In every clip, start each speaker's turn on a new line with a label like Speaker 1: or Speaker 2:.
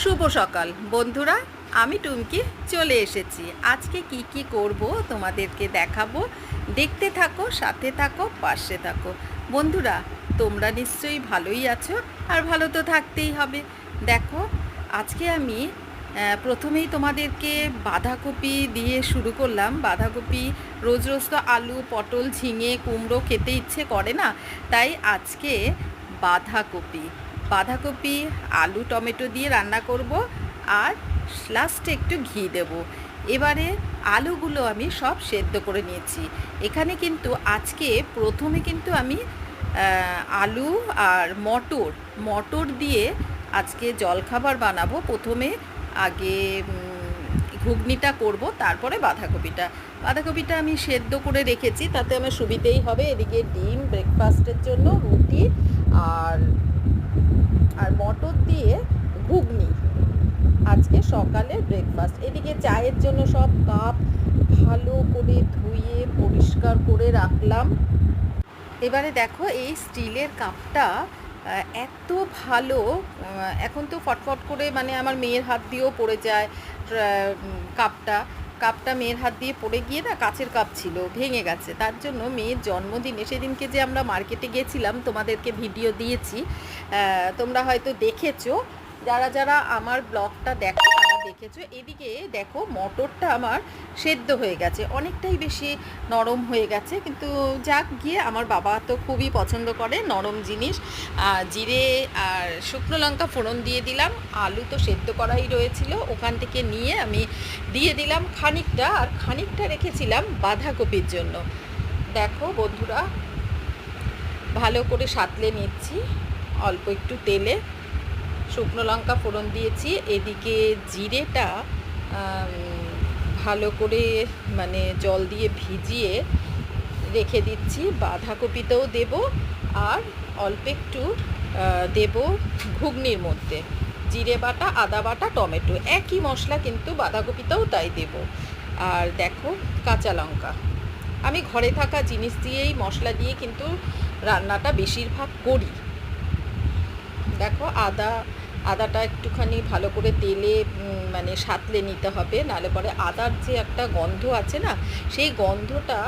Speaker 1: শুভ সকাল। বন্ধুরা, আমি টুমকি, চলে এসেছি। আজকে কি কি করব তোমাদেরকে দেখাবো। দেখতে থাকো, সাথে থাকো, পাশে থাকো। বন্ধুরা, তোমরা নিশ্চয়ই ভালোই আছো আর ভালো তো থাকতেই হবে। দেখো, আজকে আমি প্রথমেই তোমাদেরকে বাঁধাকপি দিয়ে শুরু করলাম। বাঁধাকপি রোজ রোজ তো আলু, পটল, ঝিঙে, কুমড়ো খেতে ইচ্ছে করে না। তাই আজকে বাঁধাকপি। বাঁধাকপি, আলু, টমেটো দিয়ে রান্না করব আর লাস্টে একটু ঘি দেব। এবারে আলুগুলো আমি সব সেদ্ধ করে নিয়েছি। এখানে কিন্তু আজকে প্রথমে কিন্তু আমি আলু আর মটর মটর দিয়ে আজকে জলখাবার বানাবো। প্রথমে আগে ঘুগনিটা করব, তারপরে বাঁধাকপিটা। বাঁধাকপিটা আমি সেদ্ধ করে রেখেছি, তাতে আমার সুবিধেই হবে। এদিকে ডিম ব্রেকফাস্টের জন্য, রুটি আর আর মটর দিয়ে ঘুগনি। আজকে সকালে ব্রেকফাস্ট এদিকে চায়ের জন্য সব কাপ ভালো করে ধুয়ে পরিষ্কার করে রাখলাম। এবারে দেখো এই স্টিলের কাপটা এত ভালো এখন তো ফটফট করে মানে আমার মেয়ের হাত দিয়েও পড়ে যায় কাপটা। কাপটা মেয়ের হাত দিয়ে পড়ে গিয়ে না কাচের কাপ ছিল, ভেঙে গেছে। তার জন্য মেয়ের জন্মদিনে সেদিনকে যে আমরা মার্কেটে গেছিলাম, তোমাদেরকে ভিডিও দিয়েছি। তোমরা হয়তো দেখেছ, যারা যারা আমার ব্লগটা দেখো দেখেছ? এদিকে দেখো মটরটা আমার সেদ্ধ হয়ে গেছে। অনেকটাই বেশি নরম হয়ে গেছে, কিন্তু যাক, গিয়ে আমার বাবা তো খুবই পছন্দ করে নরম জিনিস। জিরে আর শুকনো লঙ্কা ফোড়ন দিয়ে দিলাম। আলু তো সেদ্ধ করাই রয়েছিল। ওখান থেকে নিয়ে আমি দিয়ে দিলাম খানিকটা, আর খানিকটা রেখেছিলাম বাঁধাকপির জন্য। দেখো বন্ধুরা, ভালো করে সাতলে নিচ্ছি, অল্প একটু তেলে। শুকনো লঙ্কা ফোড়ন দিয়েছি। এদিকে জিরেটা ভালো করে মানে জল দিয়ে ভিজিয়ে রেখে দিচ্ছি। বাঁধাকপিতেও দেব আর অল্প একটু দেব ঘুগনির মধ্যে। জিরে বাটা, আদা বাটা, টমেটো। একই মশলা কিন্তু বাঁধাকপিতেও তাই দেব। আর দেখো, কাঁচা লঙ্কা। আমি ঘরে থাকা জিনিস দিয়েই মশলা দিয়ে কিন্তু রান্নাটা বেশিরভাগ করি। দেখো, আদা আদাটা একটুখানি ভালো করে তেলে মানে সাতলে নিতে হবে, নাহলে পরে আদার যে একটা গন্ধ আছে না, সেই গন্ধটা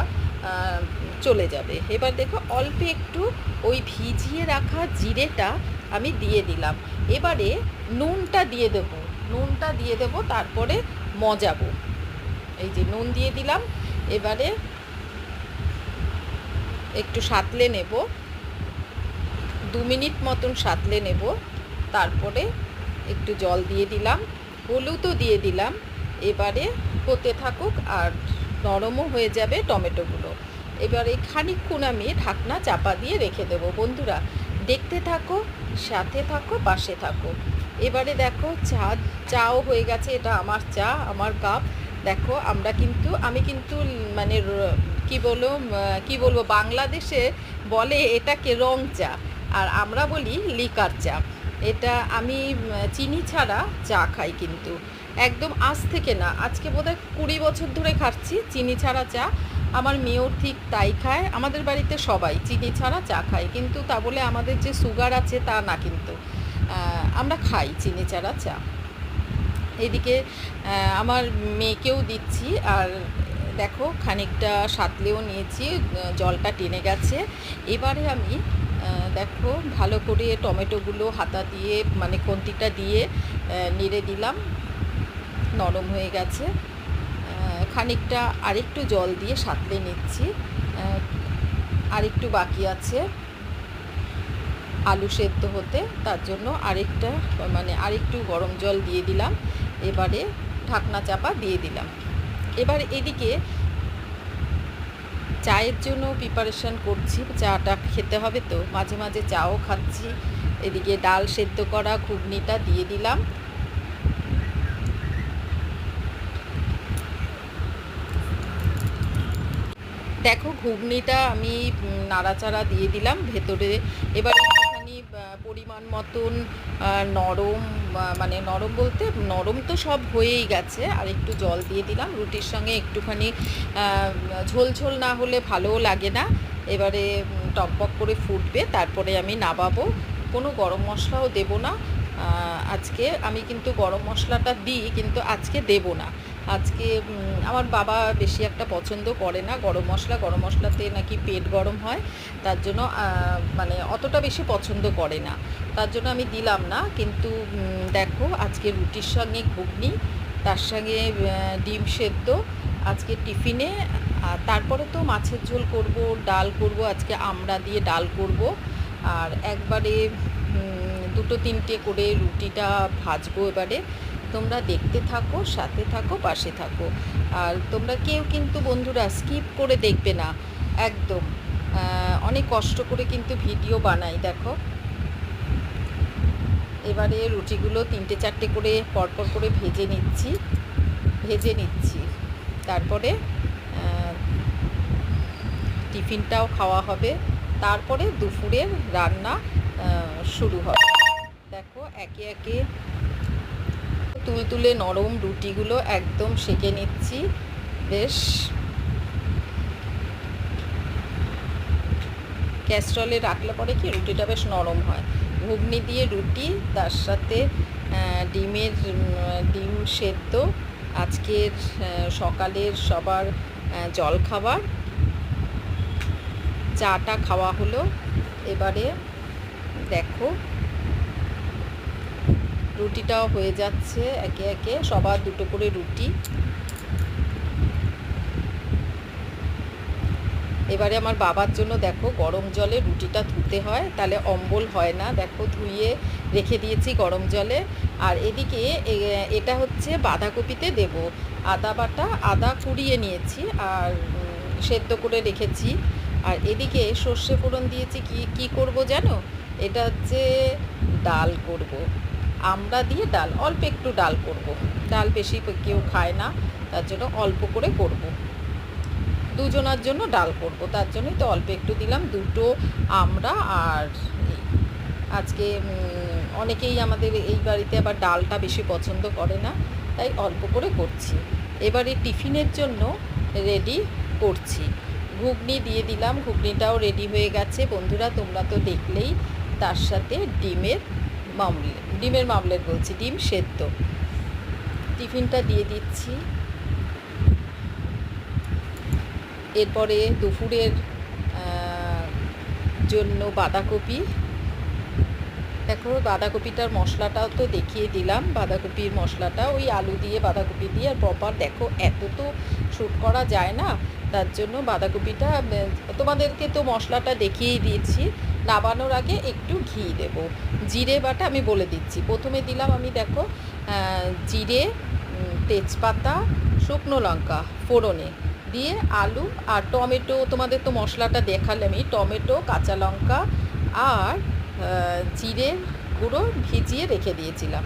Speaker 1: চলে যাবে। এবার দেখো অল্প একটু ওই ভিজিয়ে রাখা জিরেটা আমি দিয়ে দিলাম। এবারে নুনটা দিয়ে দেব, নুনটা দিয়ে দেব, তারপরে মজাবো। এই যে নুন দিয়ে দিলাম, এবারে একটু সাতলে নেব, দু মিনিট মতন সাতলে নেব। তারপরে একটু জল দিয়ে দিলাম, হলুদও দিয়ে দিলাম। এবারে হতে থাকুক আর নরমও হয়ে যাবে টমেটোগুলো। এবারে খানিকক্ষণ আমি ঢাকনা চাপা দিয়ে রেখে দেবো। বন্ধুরা, দেখতে থাকো, সাথে থাকো, পাশে থাকো। এবারে দেখো, চা, চাও হয়ে গেছে, এটা আমার চা, আমার কাপ। দেখো, আমরা কিন্তু, আমি কিন্তু মানে কি বলো কি বলব, বাংলাদেশে বলে এটাকে রং চা। আর আমরা বলি লিকার চা। এটা আমি চিনি ছাড়া চা খাই কিন্তু। একদম আজ থেকে না, আজকে বোধহয় কুড়ি বছর ধরে খাচ্ছি চিনি ছাড়া চা। আমার মেয়েও ঠিক তাই খায়, আমাদের বাড়িতে সবাই চিনি ছাড়া চা খায়। কিন্তু তা বলে আমাদের যে সুগার আছে তা না কিন্তু। আমরা খাই চিনি ছাড়া চা। এদিকে আমার মেয়েকেও দিচ্ছি আর দেখো, খানিকটা সাতলেও নিয়েছি জলটা টেনে গেছে। এবারে আমি দেখো, ভালো করে টমেটোগুলো হাতা দিয়ে মানে কন্তিটা দিয়ে নেড়ে দিলাম। নরম হয়ে গেছে। খানিকটা আরেকটু জল দিয়ে সাতলে নিচ্ছি। আরেকটু বাকি আছে আলু সেদ্ধ হতে। তার জন্য আরেকটা মানে আরেকটু গরম জল দিয়ে দিলাম। এবারে ঢাকনা চাপা দিয়ে দিলাম। এবার এদিকে চায়ের জন্য প্রিপারেশান করছি, চাটা খেতে হবে তো। মাঝে মাঝে চাও খাচ্ছি। এদিকে ডাল সেদ্ধ করা ঘুগনিটা দিয়ে দিলাম। দেখো, ঘুগনিটা আমি নাড়াচাড়া দিয়ে দিলাম। ভেতরে এবার পরিমাণ মতন নরম মানে নরম বলতে নরম তো সব হয়েই গেছে। আর একটু জল দিয়ে দিলাম। রুটির সঙ্গে একটুখানি ঝোল ঝোল না হলে ভালোও লাগে না। এবারে টকবক করে ফুটবে। তারপরে আমি নাবাবো কোনো গরম মশলাও দেবো না। আজকে আমি কিন্তু গরম মশলাটা দিই, কিন্তু আজকে দেব না। আজকে আমার বাবা বেশি একটা পছন্দ করে না। গরম মশলা, গরম মশলাতে নাকি পেট গরম হয়। তার জন্য মানে অতটা বেশি পছন্দ করে না। তার জন্য আমি দিলাম না। কিন্তু দেখো, আজকে রুটির সঙ্গে ঘুগনি, তার সঙ্গে ডিম সেদ্ধ, আজকে টিফিনে, আর তারপরে তো মাছের ঝোল করব, ডাল করব, আজকে আমড়া দিয়ে ডাল করব। আর একবারে দুটো তিনটে করে রুটিটা ভাজবো এবারে। তোমরা দেখতে থাকো, সাথে থাকো, পাশে থাকো। আর তোমরা কেউ কিন্তু বন্ধুরা স্কিপ করে দেখবে না। একদম। অনেক কষ্ট করে কিন্তু ভিডিও বানাই, দেখো। এবারে রুটিগুলো তিনটে চারটে করে পরপর করে ভেজে নিচ্ছি। ভেজে নিচ্ছি। তারপরে টিফিনটাও খাওয়া হবে। তারপরে দুপুরের রান্না শুরু হবে। দেখো, একে একে তুলতুলে নরম রুটিগুলো একদম সেঁকে নিচ্ছি। বেশ। ক্যাস্ট্রলে রাখলে পরে কি রুটিটা বেশ নরম হয়। ঘুগনি দিয়ে রুটি, তার সাথে ডিমের ডিম সেদ্ধ, আজকের সকালের সবার জলখাবার। চাটা খাওয়া হলো। এবারে দেখো রুটিটাও হয়ে যাচ্ছে একে একে, সবার দুটো করে রুটি। এবারে আমার বাবার জন্য দেখো গরম জলে রুটিটা ধুতে হয়, তাহলে অম্বল হয় না। দেখো ধুইয়ে রেখে দিয়েছি গরম জলে। আর এদিকে এটা হচ্ছে বাঁধাকপিতে দেব। আদা বাটা, আদা কুড়িয়ে নিয়েছি আর সেদ্ধ করে রেখেছি। আর এদিকে সর্ষে ফোড়ন দিয়েছি, কি কি করব জানো? এটা হচ্ছে ডাল করব। আমরা দিয়ে ডাল, অল্প একটু ডাল করব। ডাল বেশি কেউ খায় না, তার জন্য অল্প করে করব। দুজনার জন্য ডাল করব, তার জন্যই তো অল্প একটু দিলাম, দুটো আমরা আর। আজকে অনেকেই আমাদের এই বাড়িতে আবার ডালটা বেশি পছন্দ করে না, তাই অল্প করে করছি। এবারে টিফিনের জন্য রেডি করছি। ঘুগনি দিয়ে দিলাম, ঘুগনিটাও রেডি হয়ে গেছে। বন্ধুরা, তোমরা তো দেখলেই তার সাথে ডিমের মামলেট ডিমের মামলেট বলছি, ডিম সেদ্ধ। টিফিনটা দিয়ে দিচ্ছি। এরপরে দুপুরের জন্য বাঁধাকপি। দেখো, বাঁধাকপিটার মশলাটাও তো দেখিয়ে দিলাম, বাঁধাকপির মশলাটা, ওই আলু দিয়ে বাঁধাকপি দিয়ে আর প্রপার দেখো, এত তো শ্যুট করা যায় না। তার জন্য বাঁধাকপিটা তোমাদেরকে তো মশলাটা দেখিয়েই দিয়েছি। নাবানোর আগে একটু ঘি দেব। জিরে বাটা আমি বলে দিচ্ছি। প্রথমে দিলাম আমি দেখো জিরে তেজপাতা, শুকনো লঙ্কা ফোড়নে দিয়ে আলু আর টমেটো। তোমাদের তো মশলাটা দেখালামই। টমেটো, কাঁচা লঙ্কা আর জিরে গুঁড়ো ভিজিয়ে রেখে দিয়েছিলাম।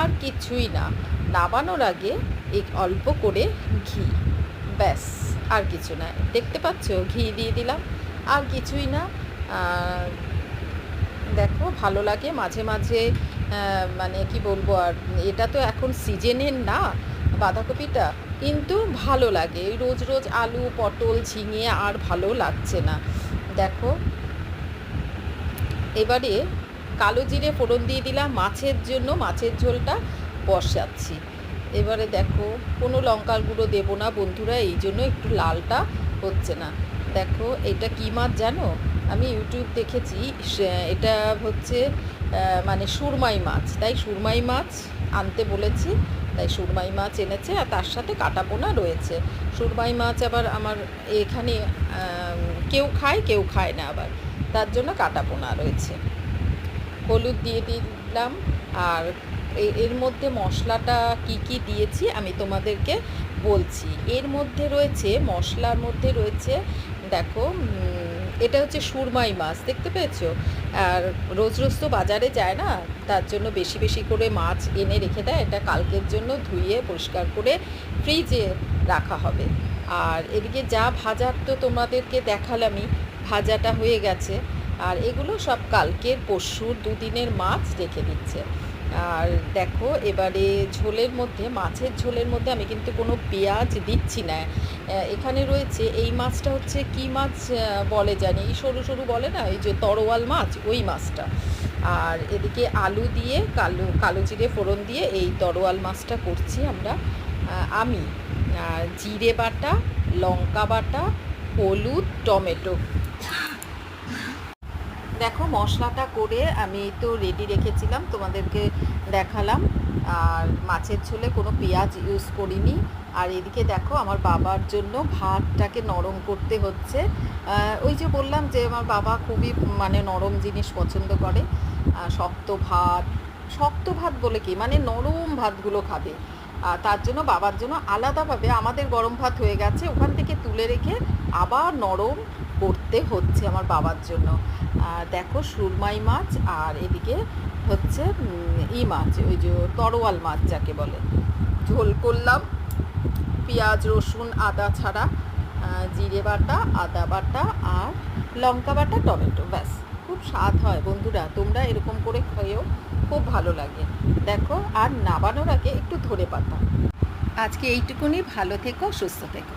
Speaker 1: আর কিছুই না। নাবানোর আগে এক অল্প করে ঘি। ব্যাস। আর কিছু না। দেখতে পাচ্ছ? ঘি দিয়ে দিলাম। আর কিছুই না। দেখো, ভালো লাগে। মাঝে মাঝে মানে কি বলব আর, এটা তো এখন সিজনের না, বাঁধাকপিটা। কিন্তু ভালো লাগে। রোজ রোজ আলু, পটল, ঝিঙে আর ভালো লাগছে না। দেখো। এবারে কালো জিরে ফোড়ন দিয়ে দিলাম। মাছের জন্য মাছের ঝোলটা বসাচ্ছি। এবারে দেখো, কোনো লঙ্কার গুঁড়ো দেবো না বন্ধুরা, এই জন্য একটু লালটা হচ্ছে না। দেখো, এটা কী মাছ জানো? আমি ইউটিউব দেখেছি এটা হচ্ছে মানে সুরমাই মাছ। তাই সুরমাই মাছ আনতে বলেছি, তাই সুরমাই মাছ এনেছে আর তার সাথে কাটাপোনা রয়েছে। সুরমাই মাছ আবার আমার এখানে কেউ খায় কেউ খায় না আবার। তার জন্য কাটাপোনা রয়েছে। হলুদ দিয়ে দিলাম, আর এর মধ্যে মশলাটা কি কি দিয়েছি আমি তোমাদেরকে বলছি। এর মধ্যে রয়েছে, মশলার মধ্যে রয়েছে, দেখো এটা হচ্ছে সুরমাই মাছ, দেখতে পেয়েছ? আর রোজ রোজ তো বাজারে যায় না, তার জন্য বেশি বেশি করে মাছ এনে রেখে দেয়, এটা কালকের জন্য ধুয়ে পরিষ্কার করে ফ্রিজে রাখা হবে। আর এদিকে যা ভাজার তো তোমাদেরকে দেখালামই ভাজাটা হয়ে গেছে। আর এগুলো সব কালকের পরশুর দুদিনের মাছ রেখে দিচ্ছে। আর দেখো, এবারে ঝোলের মধ্যে, মাছের ঝোলের মধ্যে আমি কিন্তু কোনো পেঁয়াজ দিচ্ছি না। এখানে রয়েছে, এই মাছটা হচ্ছে কি মাছ বলে জানি? এই সরু সরু বলে না? এই যে তরোয়াল মাছ, ওই মাছটা। আর এদিকে আলু দিয়ে, কালো কালো জিরে ফোড়ন দিয়ে এই তরোয়াল মাছটা করছি আমরা আমি। জিরে বাটা, লঙ্কা বাটা, হলুদ, টমেটো। দেখো, মশলাটা করে আমি তো রেডি রেখেছিলাম, তোমাদেরকে দেখালাম। আর মাছের ঝোলে কোনো পেঁয়াজ ইউজ করিনি। আর এদিকে দেখো, আমার বাবার জন্য ভাতটাকে নরম করতে হচ্ছে। ওই যে বললাম যে আমার বাবা খুবই মানে নরম জিনিস পছন্দ করে। শক্ত ভাত শক্ত ভাত বলে কি? মানে নরম ভাতগুলো খাবে। তার জন্য বাবার জন্য আলাদাভাবে আমাদের গরম ভাত হয়ে গেছে। ওখান থেকে তুলে রেখে আবার নরম করতে হচ্ছে আমার বাবার জন্য। দেখো সুরমাই মাছ আর এদিকে হচ্ছে ই মাছ, ওই যে তরোয়াল মাছ যাকে বলে। ঝোল করলাম, পেঁয়াজ, রসুন, আদা ছাড়া জিরে বাটা, আদা বাটা আর লঙ্কা বাটা, টমেটো, ব্যাস। খুব স্বাদ হয় বন্ধুরা, তোমরা এরকম করে খেয়েও খুব ভালো লাগে। দেখো, আর নাবানোর আগে একটু ধরে পাতা। আজকে এইটুকুনি, ভালো থেকো, সুস্থ থেকো।